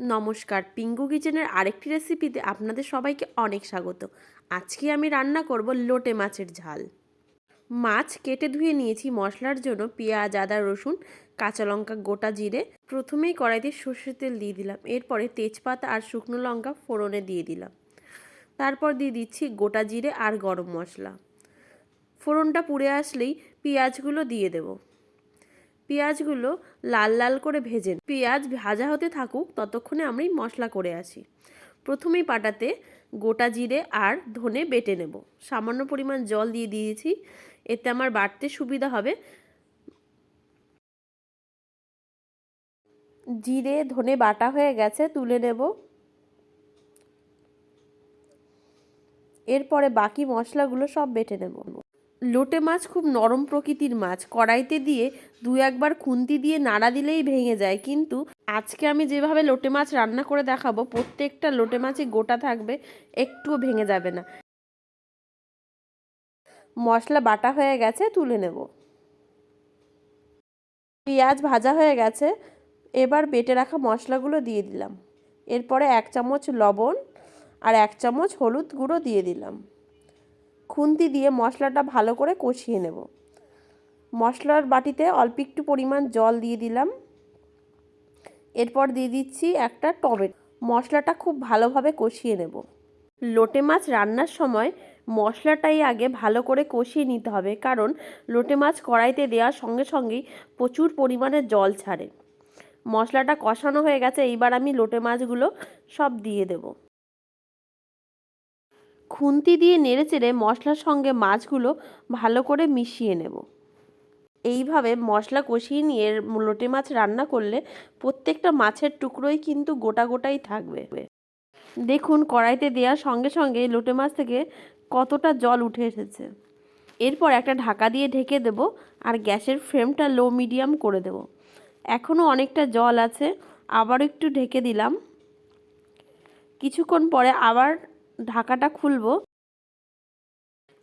নমস্কার। পিঙ্গু কিচেনের আরেকটি রেসিপিতে আপনাদের সবাইকে অনেক স্বাগত। আজকে আমি রান্না করব লোটে মাছের ঝাল। মাছ কেটে ধুয়ে নিয়েছি মশলার জন্য পেঁয়াজ, আদা, রসুন, কাঁচা লঙ্কা, গোটা জিরে। প্রথমেই কড়াইতে সর্ষের তেল দিয়ে দিলাম। এরপরে তেজপাতা আর শুকনো লঙ্কা ফোড়নে দিয়ে দিলাম। তারপর দিয়ে দিচ্ছি গোটা জিরে আর গরম মশলা। ফোড়নটা পুড়ে আসলেই পেঁয়াজগুলো দিয়ে দেবো। পেঁয়াজগুলো লাল লাল করে ভেজে পেঁয়াজ ভাজা হতে থাকুক, ততক্ষণে আমি মশলা করে আসি। প্রথমেই পাটাতে গোটা জিরে আর ধনে বেটে নেব। সামান্য পরিমাণ জল দিয়ে দিয়েছি। এতে আমার বাটতে সুবিধা হবে। জিরে, ধনে বাটা হয়ে গেছে, তুলে নেব। এরপরে বাকি মশলাগুলো সব বেটে নেব। লোটে মাছ খুব নরম প্রকৃতির মাছ। কড়াইতে দিয়ে দু একবার খুন্তি দিয়ে নাড়া দিলেই ভেঙে যায়। কিন্তু আজকে আমি যেভাবে লোটে মাছ রান্না করে দেখাবো, প্রত্যেকটা লোটে মাছই গোটা থাকবে, একটুও ভেঙে যাবে না। মশলা বাটা হয়ে গেছে, তুলে নেব। পেঁয়াজ ভাজা হয়ে গেছে, এবার বেটে রাখা মশলাগুলো দিয়ে দিলাম। এরপরে এক চামচ লবণ আর এক চামচ হলুদ গুঁড়ো দিয়ে দিলাম। খুন্তি দিয়ে মশলাটা ভালো করে কষিয়ে নেব। মশলার বাটিতে অল্প একটু পরিমাণ জল দিয়ে দিলাম। এরপর দিয়ে দিচ্ছি একটা টমেটো। মশলাটা খুব ভালোভাবে কষিয়ে নেব। লোটে মাছ রান্নার সময় মশলাটাই আগে ভালো করে কষিয়ে নিতে হবে, কারণ লোটে মাছ কড়াইতে দেওয়ার সঙ্গে সঙ্গেই প্রচুর পরিমাণে জল ছাড়ে। মশলাটা কষানো হয়ে গেছে, এইবার আমি লোটে মাছগুলো সব দিয়ে দেবো। খুন্তি দিয়ে নেড়ে চেড়ে মশলার সঙ্গে মাছগুলো ভালো করে মিশিয়ে নেব। এইভাবে মশলা কষিয়ে নিয়ে লোটে মাছ রান্না করলে প্রত্যেকটা মাছের টুকরোই কিন্তু গোটা গোটাই থাকবে। দেখুন, কড়াইতে দেওয়ার সঙ্গে সঙ্গে লোটে মাছ থেকে কতটা জল উঠে এসেছে। এরপর একটা ঢাকা দিয়ে ঢেকে দেব আর গ্যাসের ফ্লেমটা লো মিডিয়াম করে দেব। এখনও অনেকটা জল আছে, আবার একটু ঢেকে দিলাম। কিছুক্ষণ পরে আবার ঢাকাটা খুলবো।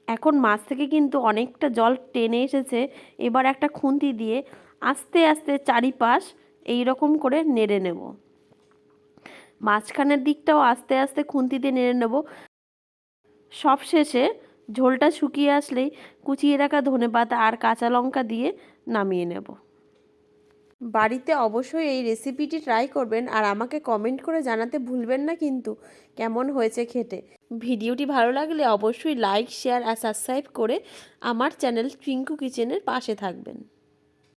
এখন মাছ থেকে কিন্তু অনেকটা জল টেনে এসেছে। এবার একটা খুন্তি দিয়ে আস্তে আস্তে চারিপাশ এই রকম করে নেড়ে নেব। মাঝখানের দিকটাও আস্তে আস্তে খুন্তি দিয়ে নেড়ে নেব। সব শেষে ঝোলটা শুকিয়ে আসলেই কুচিয়ে রাখা ধনে পাতা আর কাঁচা লঙ্কা দিয়ে নামিয়ে নেব। বাড়িতে অবশ্যই এই রেসিপিটি ট্রাই করবেন আর আমাকে কমেন্ট করে জানাতে ভুলবেন না কিন্তু। কেমন হয়েছে খেতে? ভিডিওটি ভালো লাগলে অবশ্যই লাইক শেয়ার আর সাবস্ক্রাইব করে আমার চ্যানেল টুইঙ্কু কিচেনের পাশে থাকবেন।